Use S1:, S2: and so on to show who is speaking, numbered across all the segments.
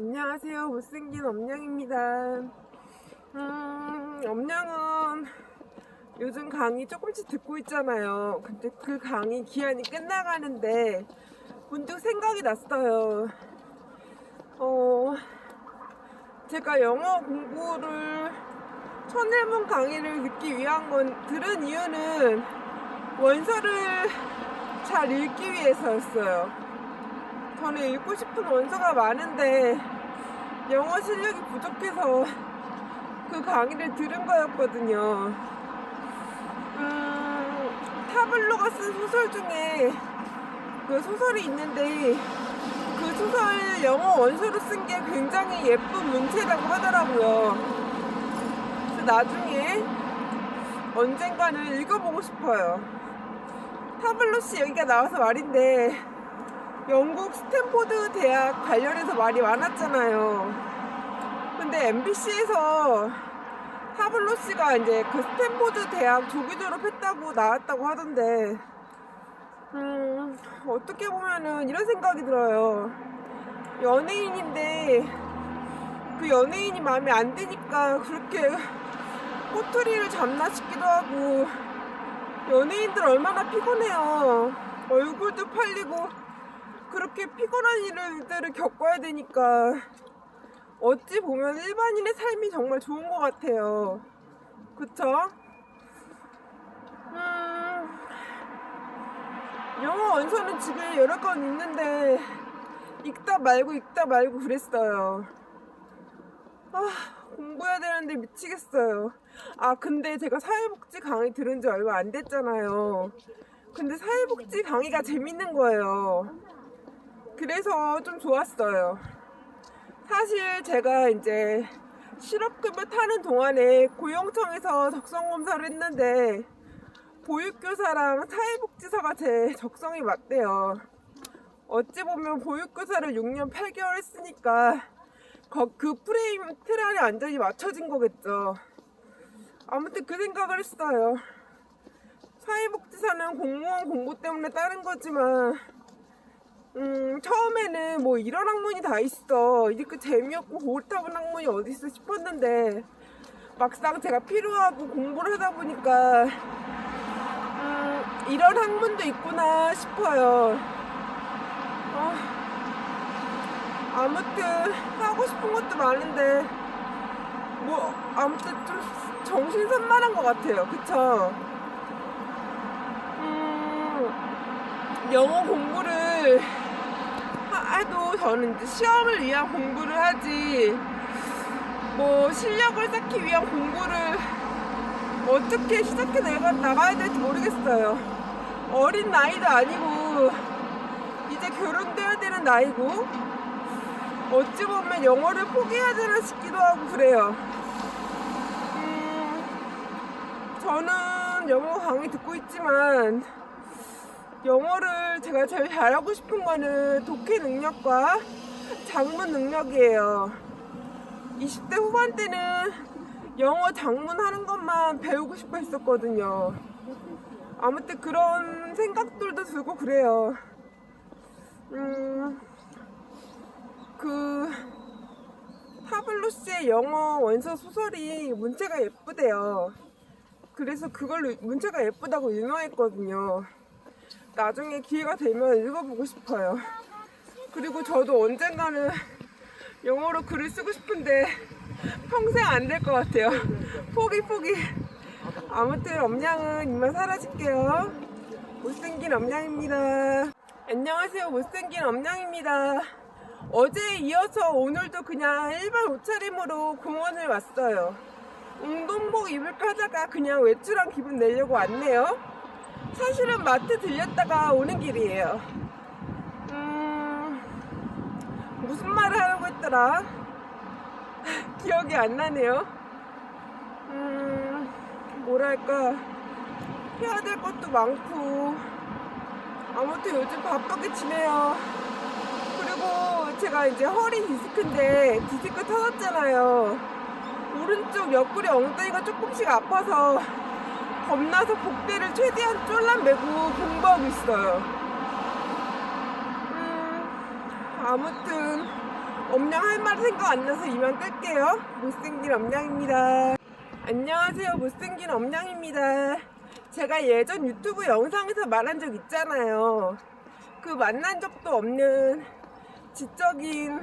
S1: 안녕하세요. 못생긴 엄냥입니다. 음, 엄냥은 요즘 강의 조금씩 듣고 있잖아요. 근데 그 강의 기한이 끝나가는데 문득 생각이 났어요. 어, 제가 영어 공부를 천일문 강의를 듣기 위한 건 들은 이유는 원서를 잘 읽기 위해서였어요. 저는 읽고 싶은 원서가 많은데 영어 실력이 부족해서 그 강의를 들은 거였거든요. 음, 타블로가 쓴 소설 중에 그 소설이 있는데 그 소설 영어 원서로 쓴 게 굉장히 예쁜 문체라고 하더라고요. 그래서 나중에 언젠가는 읽어보고 싶어요. 타블로 씨 여기가 나와서 말인데 영국 스탠포드 대학 관련해서 말이 많았잖아요. 근데 MBC에서 타블로 씨가 이제 그 스탠포드 대학 조기 졸업했다고 나왔다고 하던데, 음, 어떻게 보면은 이런 생각이 들어요. 연예인인데, 그 연예인이 마음에 안 드니까 그렇게 꼬투리를 잡나 싶기도 하고, 연예인들 얼마나 피곤해요. 얼굴도 팔리고, 그렇게 피곤한 일들을 겪어야 되니까 어찌 보면 일반인의 삶이 정말 좋은 것 같아요. 그쵸? 음, 영어 원서는 집에 여러 건 있는데 읽다 말고 읽다 말고 그랬어요. 아, 공부해야 되는데 미치겠어요. 아, 근데 제가 사회복지 강의 들은 지 얼마 안 됐잖아요. 근데 사회복지 강의가 재밌는 거예요. 그래서 좀 좋았어요. 사실 제가 이제 실업급여 타는 동안에 고용청에서 적성검사를 했는데 보육교사랑 사회복지사가 제 적성이 맞대요. 어찌 보면 보육교사를 6년 8개월 했으니까 거- 그 프레임 틀 안에 완전히 맞춰진 거겠죠. 아무튼 그 생각을 했어요. 사회복지사는 공무원 공고 때문에 따른 거지만 음, 처음에는 뭐 이런 학문이 다 있어. 이렇게 재미없고 고리타분 학문이 어디 있어 싶었는데, 막상 제가 필요하고 공부를 하다 보니까, 음, 이런 학문도 있구나 싶어요. 어, 아무튼, 하고 싶은 것도 많은데, 뭐, 아무튼 좀 정신 산만한 것 같아요. 그쵸? 음, 영어 공부를 하- 해도 저는 이제 시험을 위한 공부를 하지 뭐 실력을 쌓기 위한 공부를 어떻게 시작해 내가 나가야 될지 모르겠어요. 어린 나이도 아니고 이제 결혼돼야 되는 나이고 어찌 보면 영어를 포기해야 되나 싶기도 하고 그래요. 음, 저는 영어 강의 듣고 있지만 영어를 제가 제일 잘하고 싶은 거는 독해 능력과 작문 능력이에요. 20대 후반 때는 영어 작문 하는 것만 배우고 싶어 했었거든요. 아무튼 그런 생각들도 들고 그래요. 음, 그, 타블로 씨의 영어 원서 소설이 문체가 예쁘대요. 그래서 그걸로 문체가 예쁘다고 유명했거든요. 나중에 기회가 되면 읽어보고 싶어요. 그리고 저도 언젠가는 영어로 글을 쓰고 싶은데 평생 안 될 것 같아요. 포기 포기. 아무튼 엄냥은 이만 사라질게요. 못생긴 엄냥입니다. 안녕하세요. 못생긴 엄냥입니다. 어제에 이어서 오늘도 그냥 일반 옷차림으로 공원을 왔어요. 운동복 입을까 하다가 그냥 외출한 기분 내려고 왔네요. 사실은 마트 들렸다가 오는 길이에요. 음, 무슨 말을 하려고 했더라? 기억이 안 나네요. 음, 뭐랄까. 해야 될 것도 많고. 아무튼 요즘 바쁘게 지내요. 그리고 제가 이제 허리 디스크인데 디스크 터졌잖아요. 오른쪽 옆구리 엉덩이가 조금씩 아파서 겁나서 복대를 최대한 쫄라매고 공부하고 있어요. 음, 아무튼 엄냥 할말 생각 안 나서 이만 끌게요. 못생긴 엄냥입니다. 안녕하세요. 못생긴 엄냥입니다. 제가 예전 유튜브 영상에서 말한 적 있잖아요. 그 만난 적도 없는 지적인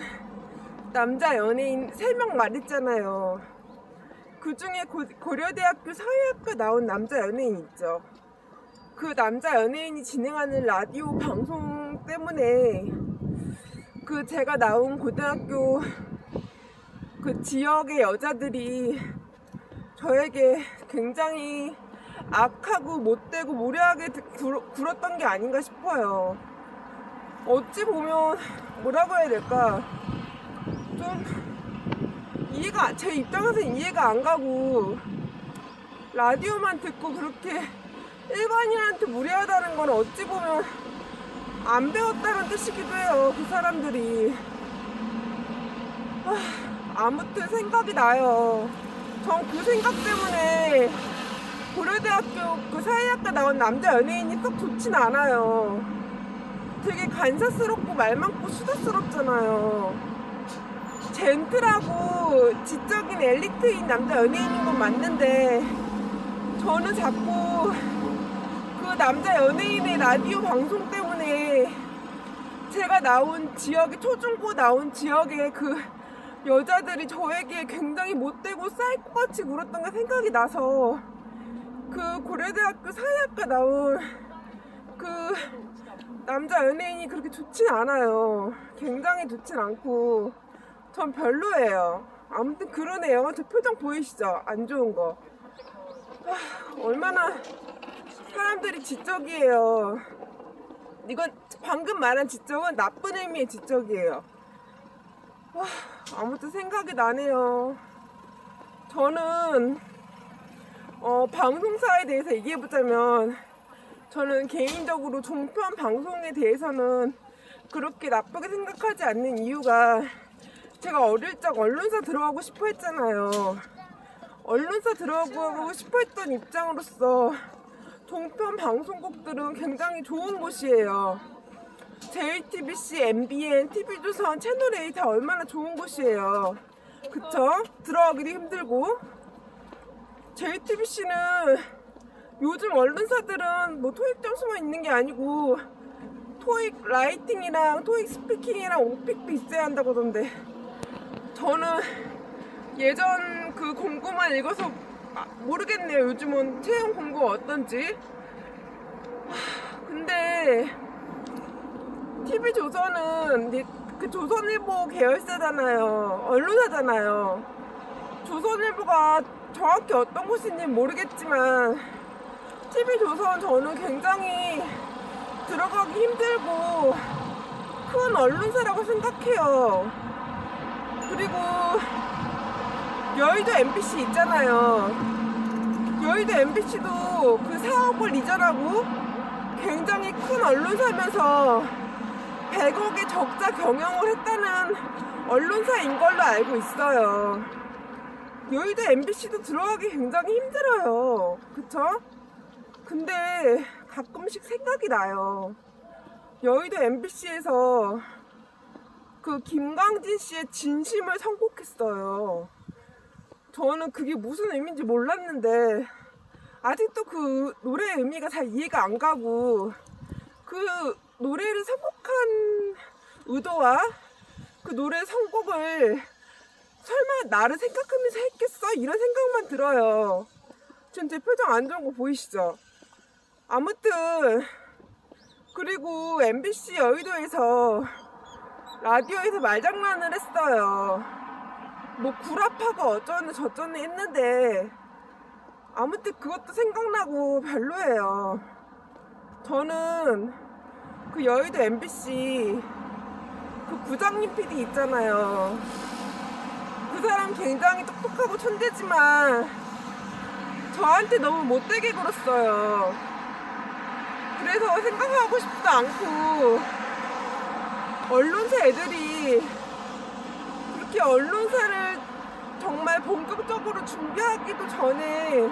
S1: 남자 연예인 3명 말했잖아요. 그 중에 고 려대학교 사회학과 나온 남자 연예인 있죠. 그 남자 연예인이 진행하는 라디오 방송 때문에 그 제가 나온 고등학교 그 지역의 여자들이 저에게 굉장히 악하고 못되고 무례하게 굴었던 게 아닌가 싶어요. 어찌 보면 뭐라고 해야 될까 좀 이해가 제 입장에서는 이해가 안 가고 라디오만 듣고 그렇게 일반인한테 무례하다는 건 어찌 보면 안 배웠다는 뜻이기도 해요 그 사람들이. 아, 아무튼 생각이 나요. 전 그 생각 때문에 고려대학교 그 사회학과 나온 남자 연예인이 썩 좋진 않아요. 되게 간사스럽고 말 많고 수다스럽잖아요 젠틀하고 지적인 엘리트인 남자 연예인인 건 맞는데 저는 자꾸 그 남자 연예인의 라디오 방송 때문에 제가 나온 지역에 초중고 나온 지역에 그 여자들이 저에게 굉장히 못되고 사이코같이 굴었던 게 생각이 나서 그 고려대학교 사회학과 나온 그 남자 연예인이 그렇게 좋진 않아요. 굉장히 좋진 않고 전 별로예요. 아무튼 그러네요. 저 표정 보이시죠? 안 좋은 거. 아, 얼마나 사람들이 지적이에요. 이건 방금 말한 지적은 나쁜 의미의 지적이에요. 와, 아무튼 생각이 나네요. 저는 어, 방송사에 대해서 얘기해보자면 저는 개인적으로 종편 방송에 대해서는 그렇게 나쁘게 생각하지 않는 이유가 제가 어릴 적 언론사 들어가고 싶어 했잖아요. 언론사 들어가고 싶어 했던 입장으로서 종편 방송국들은 굉장히 좋은 곳이에요. JTBC, MBN, TV조선, 채널A 다 얼마나 좋은 곳이에요. 그쵸? 들어가기도 힘들고. JTBC는 요즘 언론사들은 뭐 토익 점수만 있는 게 아니고 토익 라이팅이랑 토익 스피킹이랑 오픽도 있어야 한다고 하던데 저는 예전 그 공고만 읽어서 아, 모르겠네요. 요즘은 채용 공고가 어떤지. 하, 근데 TV조선은 이제 그 조선일보 계열사잖아요. 언론사잖아요. 조선일보가 정확히 어떤 곳인지 모르겠지만 TV조선 저는 굉장히 들어가기 힘들고 큰 언론사라고 생각해요. 그리고 여의도 MBC 있잖아요. 여의도 MBC도 그 사업을 이전하고 굉장히 큰 언론사면서 100억의 적자 경영을 했다는 언론사인 걸로 알고 있어요. 여의도 MBC도 들어가기 굉장히 힘들어요. 그쵸? 근데 가끔씩 생각이 나요. 여의도 MBC에서 그 김광진 씨의 진심을 선곡했어요. 저는 그게 무슨 의미인지 몰랐는데 아직도 그 노래의 의미가 잘 이해가 안 가고 그 노래를 선곡한 의도와 그 노래 선곡을 설마 나를 생각하면서 했겠어? 이런 생각만 들어요. 지금 제 표정 안 좋은 거 보이시죠? 아무튼 그리고 MBC 여의도에서 라디오에서 말장난을 했어요. 뭐 구라파가 어쩌네 저쩌네 했는데 아무튼 그것도 생각나고 별로예요. 저는 그 여의도 MBC 그 부장님 PD 있잖아요. 그 사람 굉장히 똑똑하고 천재지만 저한테 너무 못되게 굴었어요. 그래서 생각하고 싶지도 않고 언론사 애들이 그렇게 언론사를 정말 본격적으로 준비하기도 전에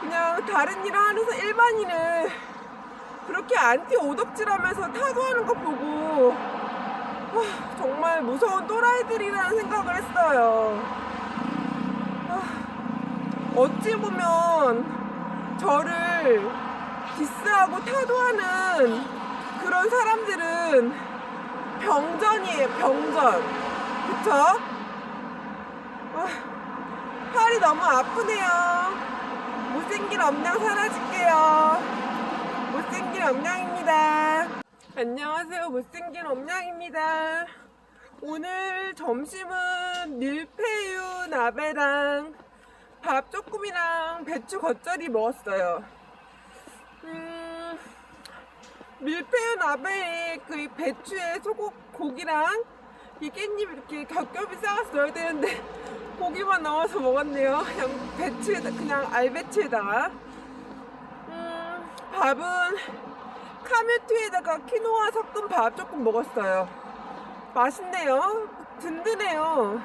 S1: 그냥 다른 일을 하면서 일반인을 그렇게 안티 오덕질하면서 타도하는 거 보고 아, 정말 무서운 또라이들이라는 생각을 했어요. 아, 어찌 보면 저를 디스하고 타도하는 그런 사람들은 병전이에요, 병전. 그쵸? 아, 팔이 너무 아프네요. 못생긴 엄냥 사라질게요. 못생긴 엄냥입니다. 안녕하세요. 못생긴 엄냥입니다. 오늘 점심은 밀푀유 나베랑 밥 조금이랑 배추 겉절이 먹었어요. 음, 밀푀유 나베에 그 배추에 소고 고기랑 이 깻잎 이렇게 겹겹이 싸서 넣어야 되는데 고기만 넣어서 먹었네요. 그냥 배추에다 그냥 알배추에다가 음, 밥은 카뮤트에다가 키노아 섞은 밥 조금 먹었어요. 맛있네요. 든든해요.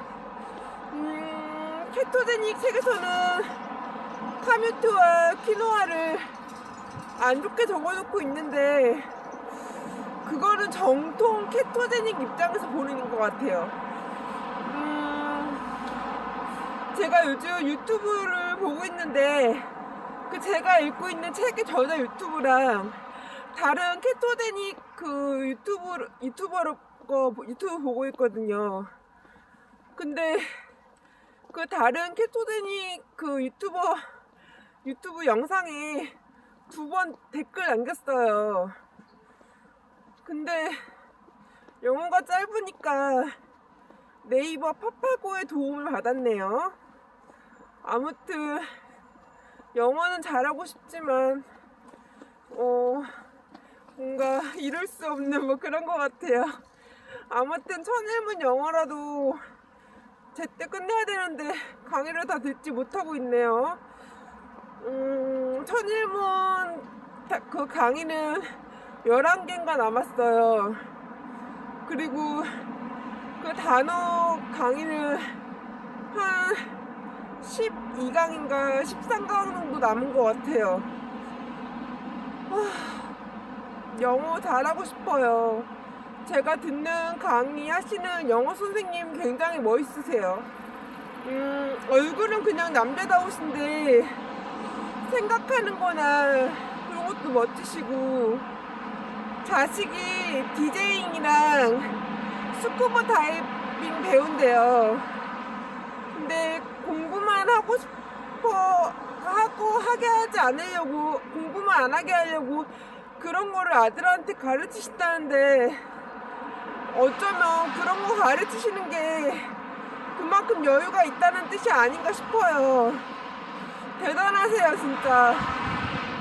S1: 음, 케토제닉 책에서는 카뮤트와 키노아를 안 좋게 적어놓고 있는데 그거는 정통 케토제닉 입장에서 보는 것 같아요. 음, 제가 요즘 유튜브를 보고 있는데 그 제가 읽고 있는 책의 저자 유튜브랑 다른 케토제닉 그 유튜브 유튜버로 거 유튜브 보고 있거든요. 근데 그 다른 케토제닉 그 유튜버 유튜브 영상에 두 번 댓글 남겼어요. 근데 영어가 짧으니까 네이버 파파고의 도움을 받았네요. 아무튼 영어는 잘하고 싶지만 어 뭔가 이룰 수 없는 뭐 그런 것 같아요. 아무튼 천일문 영어라도 제때 끝내야 되는데 강의를 다 듣지 못하고 있네요. 음, 천일문 다- 그 강의는 11개인가 남았어요. 그리고 그 단어 강의는 한 12강인가 13강 정도 남은 것 같아요. 아, 영어 잘하고 싶어요. 제가 듣는 강의 하시는 영어 선생님 굉장히 멋있으세요. 음, 얼굴은 그냥 남자다우신데 생각하는 거나 그런 것도 멋지시고 자식이 디제잉이랑 스쿠버 다이빙 배운대요. 근데 공부만 하고 싶어 하고 하게 하지 않으려고 공부만 안 하게 하려고 그런 거를 아들한테 가르치신다는데 어쩌면 그런 거 가르치시는 게 그만큼 여유가 있다는 뜻이 아닌가 싶어요. 대단하세요, 진짜.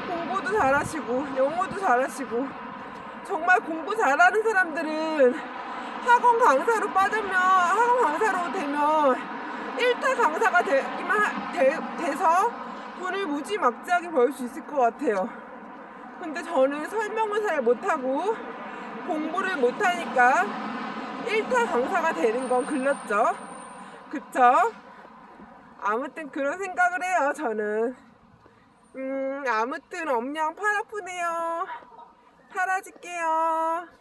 S1: 공부도 잘하시고, 영어도 잘하시고. 정말 공부 잘하는 사람들은 학원 강사로 빠지면, 학원 강사로 되면 1타 강사가 되기만, 하- 되, 돼서 돈을 무지막지하게 벌 수 있을 것 같아요. 근데 저는 설명을 잘 못하고 공부를 못하니까 1타 강사가 되는 건 글렀죠. 그쵸? 아무튼 그런 생각을 해요, 저는. 음, 아무튼 엄냥 팔 아프네요. 사라질게요.